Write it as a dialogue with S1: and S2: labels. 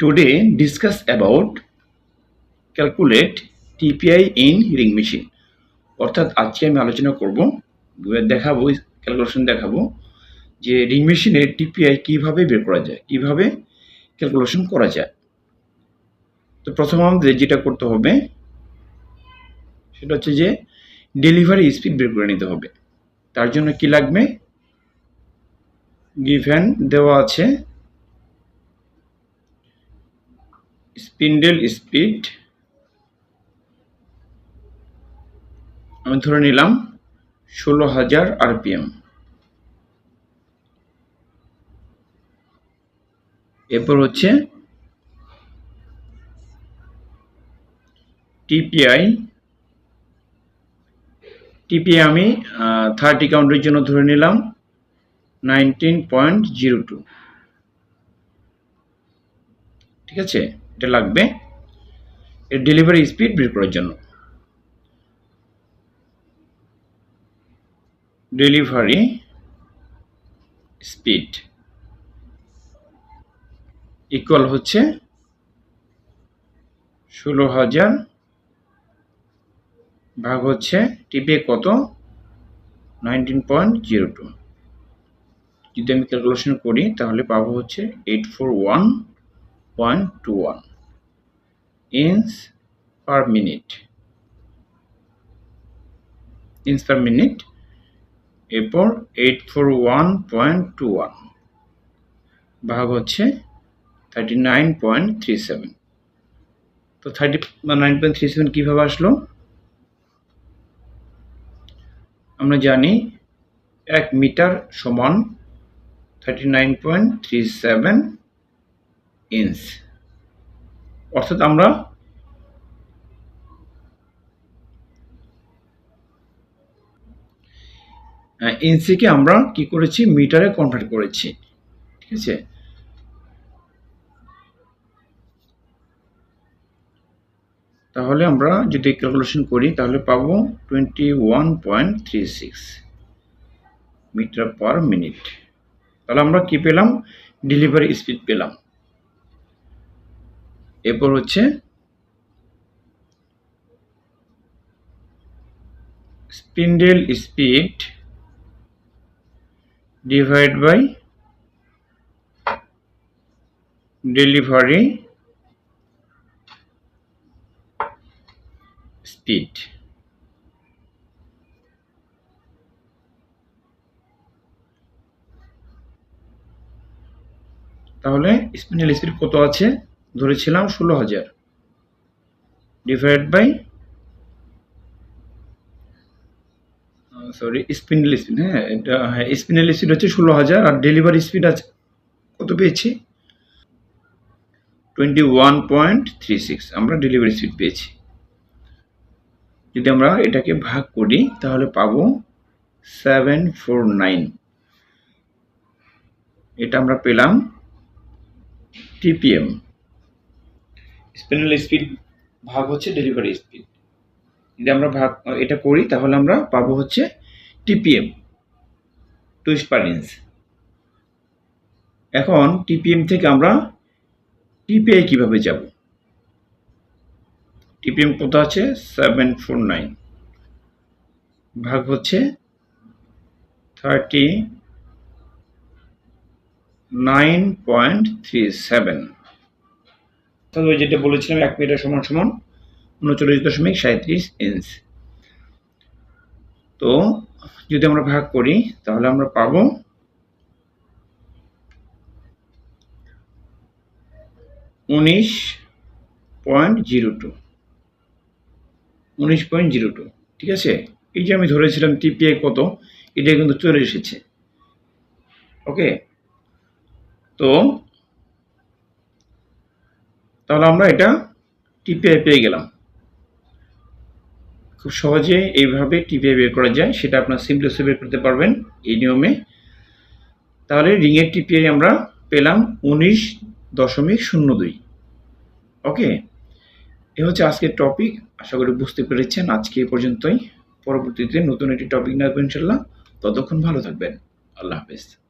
S1: Today, discuss about calculate TPI in ring machine. অর্থাৎ আজকে আমি আলোচনা করব দেখাবো ক্যালকুলেশন দেখাবো, যে রিং মেশিনের টিপিআই কীভাবে বের করা যায়, কীভাবে ক্যালকুলেশন করা যায়। তো প্রথম আমাদের যেটা করতে হবে, সেটা হচ্ছে যে ডেলিভারি স্পিড বের করে নিতে হবে। তার জন্য কি লাগবে? গিভেন দেওয়া আছে। Spindle speed. আমি ধরে নিলাম ষোলো হাজার আরপিএম। এরপর হচ্ছে টিপিআই। টিপিআই আমি থার্টি কাউন্টের জন্য ধরে নিলাম নাইনটিন পয়েন্ট জিরো টু ঠিক আছে? এটা লাগবে। এর ডেলিভারি স্পিড বের করার জন্য। ডেলিভারি স্পিড ইকুয়াল হচ্ছে ষোলো হাজার ভাগ হচ্ছে টিপে কত? নাইনটিন পয়েন্ট জিরো টু যদি আমি ক্যালকুলেশন করি, তাহলে পাবো হচ্ছে eight four one point two one inch per minute inch per minute এরপর eight four one point two one ভাগ হচ্ছে thirty nine point three seven তো thirty nine point three seven কীভাবে আসলো? আমরা জানি এক মিটার সমান thirty nine point three seven inch অর্থাৎ আমরা ইঞ্চিকে আমরা কি করেছি? মিটারে কনভার্ট করেছি। ঠিক আছে? তাহলে আমরা যদি ক্যালকুলেশন করি, তাহলে পাবো twenty one point three six metre per minute. তাহলে আমরা কি পেলাম? ডেলিভারি স্পিড পেলাম। এরপর হচ্ছে spindle speed divide by delivery speed তাহলে স্পিন্ডেল স্পিড কত আছে? ধরেছিলাম ষোলো হাজার। Divide by sorry spindle speed হ্যাঁ এটা হ্যাঁ স্পিন্ডেল স্পিড হচ্ছে ষোলো হাজার আর ডেলিভারি স্পিড আছে। কত পেয়েছি? Twenty one point three six আমরা ডেলিভারি স্পিড পেয়েছি। যদি আমরা এটাকে ভাগ করি, তাহলে পাবো সেভেন ফোর নাইন এটা আমরা পেলাম টিপিএম স্পিন্ডেল স্পিড ভাগ হচ্ছে ডেলিভারি স্পিড যদি আমরা ভাগ, এটা করি, তাহলে আমরা পাবো হচ্ছে টিপিএম টুইস্ট পার ইঞ্চ এখন টিপিএম থেকে আমরা টিপিআই কীভাবে যাব? টিপিএম কত আছে? সেভেন ফোর নাইন ভাগ হচ্ছে thirty nine point three seven তাহলে যেটা বলেছিলাম, এক মিটার সমান সমান উনচল্লিশ দশমিক সাঁত্রিশ ইঞ্চ তো যদি আমরা ভাগ করি, তাহলে আমরা পাব উনিশ পয়েন্ট জিরো টু। উনিশ পয়েন্ট জিরো টু, ঠিক আছে? এই যে আমি ধরেছিলাম টিপিআই কত, এটা কিন্তু চলে এসেছে। ওকে? তো তাহলে আমরা এটা টিপিআই পেয়ে গেলাম। খুব সহজে এইভাবে টিপিআই বের করা যায়, সেটা আপনার সিম্পলেসে বের করতে পারবেন এই নিয়মে। তাহলে রিংয়ের টিপিআই আমরা পেলাম উনিশ দশমিক শূন্য দুই। ওকে? এ হচ্ছে আজকের টপিক আশা করি বুঝতে পেরেছেন। আজকে এ পর্যন্তই। পরবর্তীতে নতুন একটি টপিক নিয়ে আসবেন ইনশাল্লাহ ততক্ষণ ভালো থাকবেন। আল্লাহ হাফেজ।